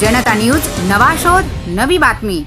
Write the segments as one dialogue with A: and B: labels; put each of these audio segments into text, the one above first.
A: जनता news नवा शोध नवी बातमी.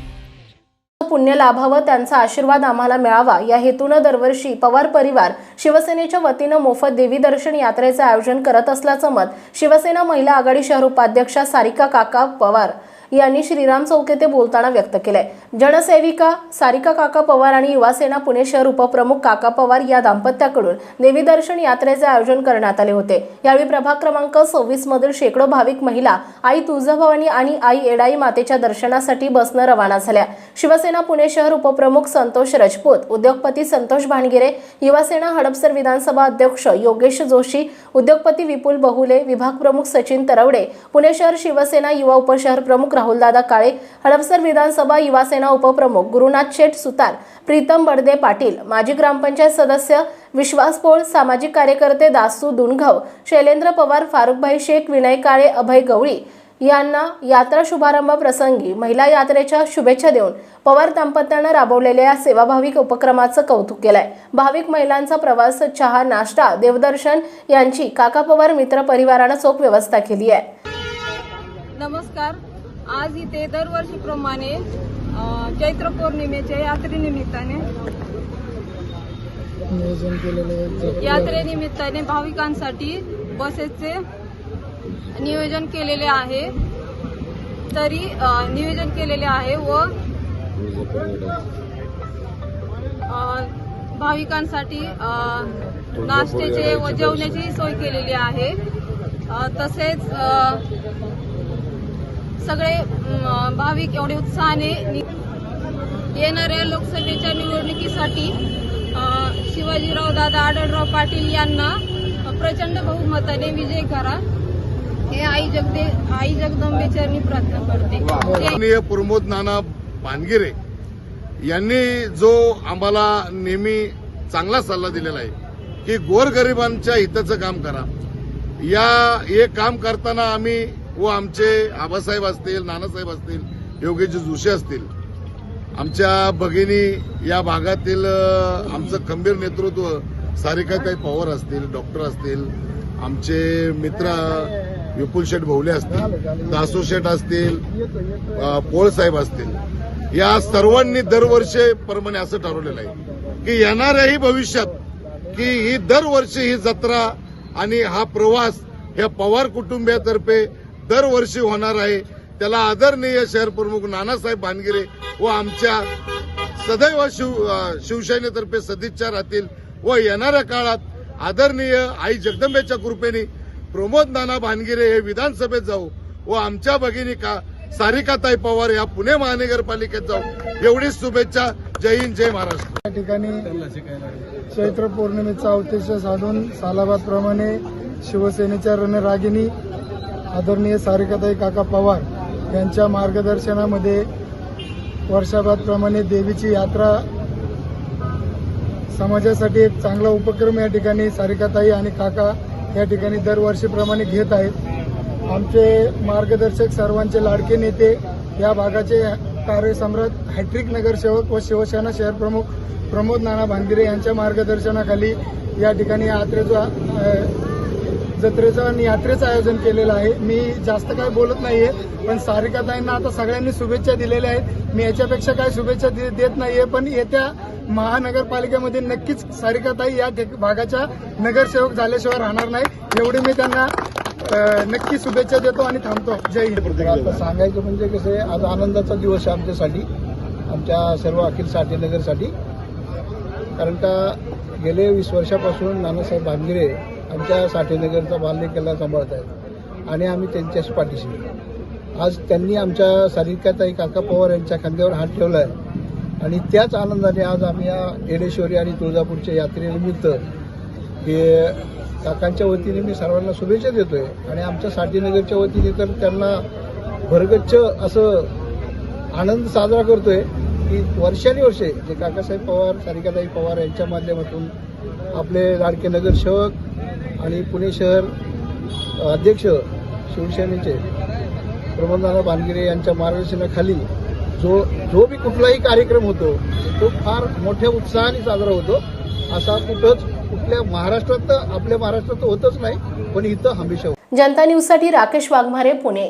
B: पुण्य लाभावं त्यांचा आशीर्वाद आम्हाला मिळावा. या हेतूनं दरवर्षी पवार परिवार शिवसेनेच्या वतीनं मोफत देवी दर्शन यात्रेचं आयोजन करत असल्याचं मत शिवसेना महिला आघाडी शहर उपाध्यक्षा सारिका काका पवार यांनी श्रीराम चौक येथे बोलताना व्यक्त केलंय. जनसेविका सारिका काका पवार आणि युवासेना पुणे शहर उपप्रमुख काका पवार या दाम्पत्याकडून देवी दर्शन यात्रेचे आयोजन करण्यात आले होते. यावेळी प्रभाग क्रमांक सव्वीस मधील शेकडो भाविक महिला आई तुळजाभवानी आणि आई एडाई मातेच्या दर्शनासाठी बसनं रवाना झाल्या. शिवसेना पुणे शहर उपप्रमुख संतोष रजपूत उद्योगपती संतोष भानगिरे युवासेना हडपसर विधानसभा अध्यक्ष योगेश जोशी उद्योगपती विपुल बहुले विभाग प्रमुख सचिन तरवडे पुणे शहर शिवसेना युवा उपशहर प्रमुख राहुलदादा काळे हडपसर विधानसभा युवासेना उपप्रमुख गुरुनाथ शेठ सुतार प्रीतम बडदे पाटील माजी ग्रामपंचायत सदस्य विश्वास पोळ सामाजिक कार्यकर्ते दासू दुनघव शैलेंद्र पवार फारुखभाई शेख विनय काळे अभय गवळी यांना यात्रा शुभारंभ प्रसंगी महिला यात्रेच्या शुभेच्छा देऊन पवार दाम्पत्यानं राबवलेल्या या सेवाभाविक उपक्रमाचं कौतुक केलंय. भाविक महिलांचा प्रवास चहा नाश्ता देवदर्शन यांची काका पवार मित्र परिवारानं चोख व्यवस्था केली आहे.
C: नमस्कार. आज इथे दरवर्षीप्रमाणे चैत्र पौर्णिमेच्या यात्रेनिमित्ताने यात्रेनिमित्ताने भाविकांसाठी बसेसचे नियोजन केलेले आहे. तरी नियोजन केलेले आहे व भाविकांसाठी नाश्त्याचे व जेवणाची सोय केलेली आहे. तसेच सगळे भाविक एवढे उत्साहाने येणाऱ्या लोकसभेच्या निवडणुकीसाठी शिवाजीराव दादा आढळराव पाटील यांना प्रचंड बहुमताने विजय करा. हे आई जगदे आई जगदंबेचरणी प्रार्थना करते.
D: प्रमोद नाना भानगिरे यांनी जो आम्हाला नेहमी चांगला सल्ला दिलेला आहे की गोरगरिबांच्या हिताचं काम करा. या हे काम करताना आम्ही व आमचे आबासाहेब असतील नानासाहेब असतील योगेश जोशी असतील. आमच्या भगिनी या भागातील आमचं खंबीर नेतृत्व सारिकाताई पवार असतील डॉक्टर असतील आमचे मित्र विपुल शेठ भोवले असतील दासू शेठ असतील पोळसाहेब असतील. या सर्वांनी दरवर्षी प्रमाणे असं ठरवलेलं आहे की येणाऱ्याही भविष्यात की ही दरवर्षी ही जत्रा आणि हा प्रवास ह्या पवार कुटुंबियातर्फे दरवर्षी होणार आहे. त्याला आदरणीय शहर प्रमुख नानासाहेब भानगिरे व आमच्या सदैव शिव शिवसेनेतर्फे सदिच्छा राहतील व येणाऱ्या काळात आदरणीय आई जगदंबेच्या कृपेने प्रमोद नाना भानगिरे हे विधानसभेत जाऊ व आमच्या भगिनी का सारिकाताई पवार या पुणे महानगरपालिकेत जाऊ. एवढीच शुभेच्छा. जय हिंद जय महाराष्ट्र.
E: या ठिकाणी चैत्र पौर्णिमेचा अवतेश साधून सालाबादप्रमाणे शिवसेनेच्या रणरागिनी आदरणीय सारिकाताई काका पवार यांच्या मार्गदर्शनामध्ये वर्षाबादप्रमाणे देवीची यात्रा समाजासाठी एक चांगला उपक्रम या ठिकाणी सारिकाताई आणि काका या ठिकाणी दरवर्षीप्रमाणे घेत आहेत. आमचे मार्गदर्शक सर्वांचे लाडके नेते या भागाचे कार्यसम्राट हॅट्रिक नगरसेवक व शिवसेना शहर प्रमुख प्रमोद नाना भांगिरे यांच्या मार्गदर्शनाखाली या ठिकाणी यात्रेचा जत्रेचं आणि यात्रेचं आयोजन केलेलं आहे. मी जास्त काय बोलत नाहीये पण सारिकाताईंना आता सगळ्यांनी शुभेच्छा दिलेल्या आहेत. मी याच्यापेक्षा काय शुभेच्छा देत नाहीये पण येत्या महानगरपालिकेमध्ये नक्कीच सारिकाताई या भागाच्या नगरसेवक झाल्याशिवाय राहणार नाही. एवढी मी त्यांना नक्की शुभेच्छा देतो आणि थांबतो. जय हिंद.
F: आता सांगायचं म्हणजे कसं आहे आज आनंदाचा दिवस आहे आमच्यासाठी आमच्या सर्व अखिल साठेनगरसाठी कारण का गेले वीस वर्षापासून नानासाहेब भानगिरे आमच्या साठेनगरचा बाललेखला सांभाळत आहेत. आणि आम्ही त्यांच्याच पाठीशी. आज त्यांनी आमच्या सारिकाताई काका पवार यांच्या खांद्यावर हात ठेवला आहे आणि त्याच आनंदाने आज आम्ही या येडेश्वरी आणि तुळजापूरच्या यात्रेनिमित्त हे काकांच्या वतीने मी सर्वांना शुभेच्छा देतोय. आणि आमच्या साठीनगरच्या वतीने तर त्यांना भरगच्च असं आनंद साजरा करतोय की वर्षानुवर्षे जे काकासाहेब पवार सारिकाताई पवार यांच्या माध्यमातून आपले लाडके नगरसेवक आणि पुणे शहर अध्यक्ष शिवसेनेचे प्रबंधाना बानगिरे यांच्या मार्गदर्शनाखाली जो जो बी कुठलाही कार्यक्रम होतो तो फार मोठ्या उत्साहाने साजरा होतो असा कुठंच कुठल्या महाराष्ट्रात तर आपल्या महाराष्ट्रात तर होतच नाही पण इथं हमेशा होतो.
B: जनता न्यूजसाठी राकेश वाघमारे पुणे